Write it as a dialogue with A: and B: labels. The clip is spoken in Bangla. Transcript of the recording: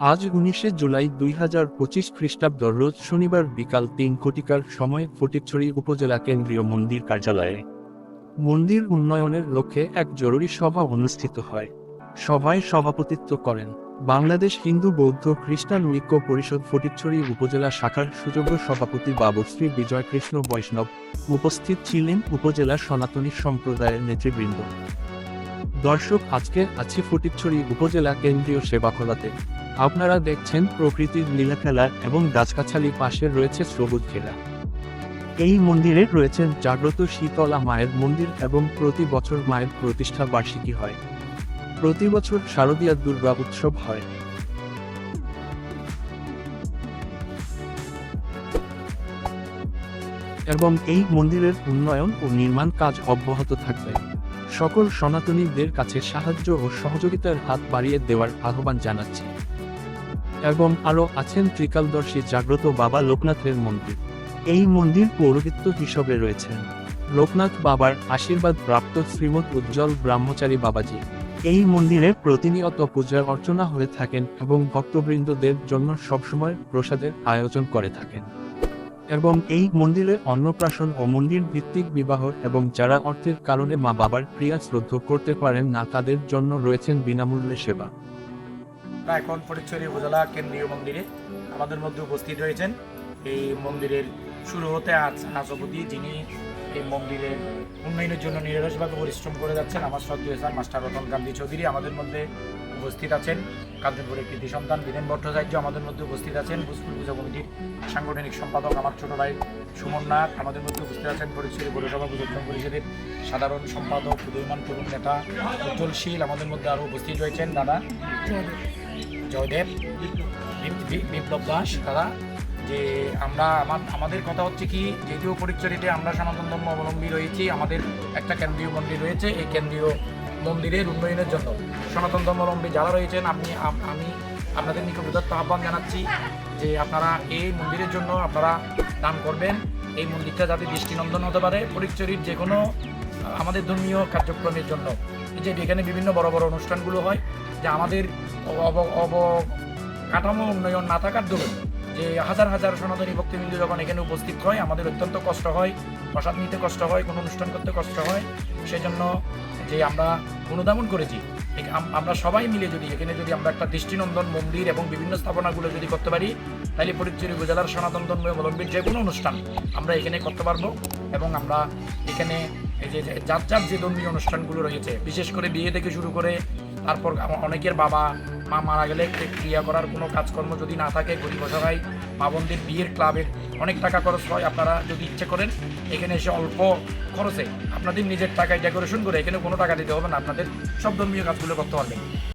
A: আজ উনিশে জুলাই দুই হাজার পঁচিশ খ্রিস্টাব্দ রোজ শনিবার বিকাল তিন কোটিকার সময় ফটিকছড়ি উপজেলা কেন্দ্রীয় মন্দির কার্যালয়ে। মন্দির উন্নয়নের লক্ষ্যে এক জরুরি সভা অনুষ্ঠিত হয়। সভায় সভাপতিত্ব করেন বাংলাদেশ হিন্দু বৌদ্ধ খ্রিস্টান ঐক্য পরিষদ ফটিকছড়ি উপজেলা শাখার সুযোগ্য সভাপতি বাবুশ্রী বিজয় কৃষ্ণ বৈষ্ণব উপস্থিত ছিলেন উপজেলা সনাতনী সম্প্রদায়ের নেতৃবৃন্দ। দর্শক, আজকে আছি ফটিকছড়ি উপজেলা কেন্দ্রীয় সেবাখোলাতে। আপনারা দেখছেন প্রকৃতির লীলাখেলা এবং গাছগাছালি পাশে রয়েছে সবুজ ঘেরা এই মন্দিরে রয়েছেন জাগ্রত শীতলা মায়ের মন্দির এবং প্রতি বছর মায়ের প্রতিষ্ঠা বার্ষিকী হয়। প্রতি বছর শারদীয়া দুর্গা উৎসব হয়। এবং এই মন্দিরের উন্নয়ন ও নির্মাণ কাজ অব্যাহত থাকবে। সকল সনাতনীদের কাছে সাহায্য ও সহযোগিতার হাত বাড়িয়ে দেওয়ার আহ্বান জানাচ্ছি। এবং আরও আছেন ত্রিকালদর্শী জাগ্রত বাবা লোকনাথের মন্দির। এই মন্দির পৌরোহিত্য হিসেবে রয়েছেন লোকনাথ বাবার আশীর্বাদ প্রাপ্ত শ্রীমৎ উজ্জ্বল ব্রহ্মচারী বাবাজি। এই মন্দিরে প্রতিনিয়ত পূজা অর্চনা হয়ে থাকেন এবং ভক্তবৃন্দদের জন্য সবসময় প্রসাদের আয়োজন করে থাকেন। এবং এই মন্দিরে অন্নপ্রাশন ও মন্দির ভিত্তিক বিবাহ এবং যারা অর্থের কারণে মা বাবার ক্রিয়া শ্রদ্ধ করতে পারেন না, তাদের জন্য রয়েছেন বিনামূল্যে সেবা।
B: আমরা এখন ফটিকছড়ি উপজেলা কেন্দ্রীয় মন্দিরে আমাদের মধ্যে উপস্থিত রয়েছেন। এই মন্দিরের শুরু হতে আজ আজ যিনি এই মন্দিরের উন্নয়নের জন্য নিরলসভাবে পরিশ্রম করে যাচ্ছেন, আমার শ্রদ্ধেয় স্যার মাস্টার রতন গান্ধী চৌধুরী আমাদের মধ্যে উপস্থিত আছেন। কাঞ্চনপুরের কৃতি সন্তান বীরেন ভট্টাচার্য আমাদের মধ্যে উপস্থিত আছেন। ভোজপুর পূজা কমিটির সাংগঠনিক সম্পাদক আমার ছোট ভাই সুমন নাথ আমাদের মধ্যে উপস্থিত আছেন। ফটিকছড়ি পৌরসভা পূজোত্তম পরিষদের সাধারণ সম্পাদক, উদয়মান তরুণ নেতা, উজ্জ্বলশীল আমাদের মধ্যে আরও উপস্থিত রয়েছেন। দাদা? জয়দেব বিপ্লব দাস, তারা যে আমরা, আমার, আমাদের কথা হচ্ছে কি, যেহেতু পরিচরিতে আমরা সনাতন ধর্ম অবলম্বী রয়েছি, আমাদের একটা কেন্দ্রীয় মন্দির রয়েছে, এই কেন্দ্রীয় মন্দিরের উন্নয়নের জন্য। সনাতন ধর্মাবলম্বী যারা রয়েছেন, আপনি আম- আপনাদের নিকট উদাত্ত আহ্বান জানাচ্ছি যে আপনারা এই মন্দিরের জন্য আপনারা দান করবেন। এই মন্দিরটা যাতে দৃষ্টিনন্দন হতে পারে। পরিচরির যে কোনো আমাদের ধর্মীয় কার্যক্রমের জন্য। যে এখানে বিভিন্ন বড় বড় অনুষ্ঠানগুলো হয়, যে আমাদের অব অব কাঠামো উন্নয়ন না থাকার দরুন, যে হাজার হাজার সনাতনী ভক্তিবিন্দু যখন এখানে উপস্থিত হয়, আমাদের অত্যন্ত কষ্ট হয়, প্রসাদ নিতে কষ্ট হয়, কোনো অনুষ্ঠান করতে কষ্ট হয়। সেজন্য যে আমরা অনুধাবন করেছি আমরা সবাই মিলে যদি এখানে যদি আমরা একটা দৃষ্টিনন্দন মন্দির এবং বিভিন্ন স্থাপনাগুলো যদি করতে পারি, তাহলে ফরিদপুর উপজেলার সনাতন ধর্মাবলম্বীর যে কোনো অনুষ্ঠান আমরা এখানে করতে পারব এবং আমরা এখানে এই যে যার যার যে ধর্মীয় অনুষ্ঠানগুলো রয়েছে, বিশেষ করে বিয়ে থেকে শুরু করে তারপর অনেকের বাবা, মা মারা গেলে ক্রিয়া করার কোনো কাজকর্ম যদি না থাকে, গরিব অসহায়, মা বোনদের বিয়ের ক্লাবের অনেক টাকা খরচ হয় আপনারা যদি ইচ্ছে করেন, এখানে এসে অল্প খরচে আপনাদের নিজের টাকায় ডেকোরেশন করে এখানে কোনো টাকা দিতে হবে না, আপনাদের সব ধর্মীয় কাজগুলো করতে পারবেন।